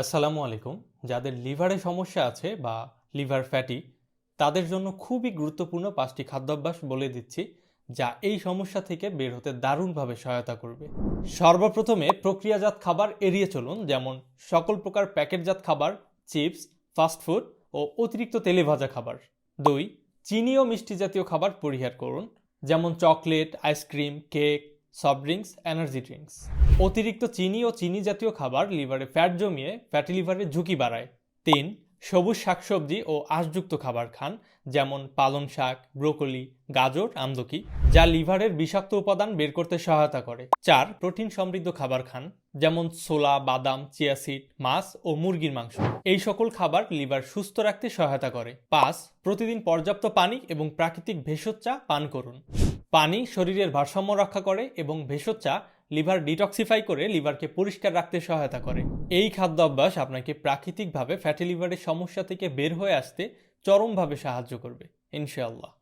আসসালামু আলাইকুম। যাদের লিভারে সমস্যা আছে বা লিভার ফ্যাটি, তাদের জন্য খুবই গুরুত্বপূর্ণ পাঁচটি খাদ্যাভ্যাস বলে দিচ্ছি, যা এই সমস্যা থেকে বের হতে দারুণভাবে সহায়তা করবে। সর্বপ্রথমে প্রক্রিয়াজাত খাবার এড়িয়ে চলুন, যেমন সকল প্রকার প্যাকেটজাত খাবার, চিপস ফাস্টফুড ও অতিরিক্ত তেলে ভাজা খাবার। দুই, চিনি ও মিষ্টি জাতীয় খাবার পরিহার করুন, যেমন chocolate, ice cream, cake soft drinks, energy drinks. অতিরিক্ত চিনি ও চিনি জাতীয় খাবার লিভারে ফ্যাট জমিয়ে ফ্যাটি লিভারের ঝুঁকি বাড়ায়। তিন, সবুজ শাকসবজি ও আঁশযুক্ত খাবার খান, যেমন পালং শাক, ব্রোকলি, গাজর, আমদকি, যা লিভারের বিষাক্ত উপাদান বের করতে সহায়তা করে। চার, প্রোটিন সমৃদ্ধ খাবার খান, যেমন ছোলা, বাদাম চিয়াসিড মাছ ও মুরগির মাংস। এই সকল খাবার লিভার সুস্থ রাখতে সহায়তা করে। পাঁচ, প্রতিদিন পর্যাপ্ত পানি এবং প্রাকৃতিক ভেষজ চা পান করুন। পানি শরীরের ভারসাম্য রক্ষা করে এবং ভেষজ চা, লিভার ডিটক্সিফাই করে লিভারকে পরিষ্কার রাখতে সহায়তা করে। এই খাদ্য অভ্যাস আপনাকে প্রাকৃতিকভাবে ফ্যাটি লিভারের সমস্যা থেকে বের হয়ে আসতে চরমভাবে সাহায্য করবে, ইনশাআল্লাহ।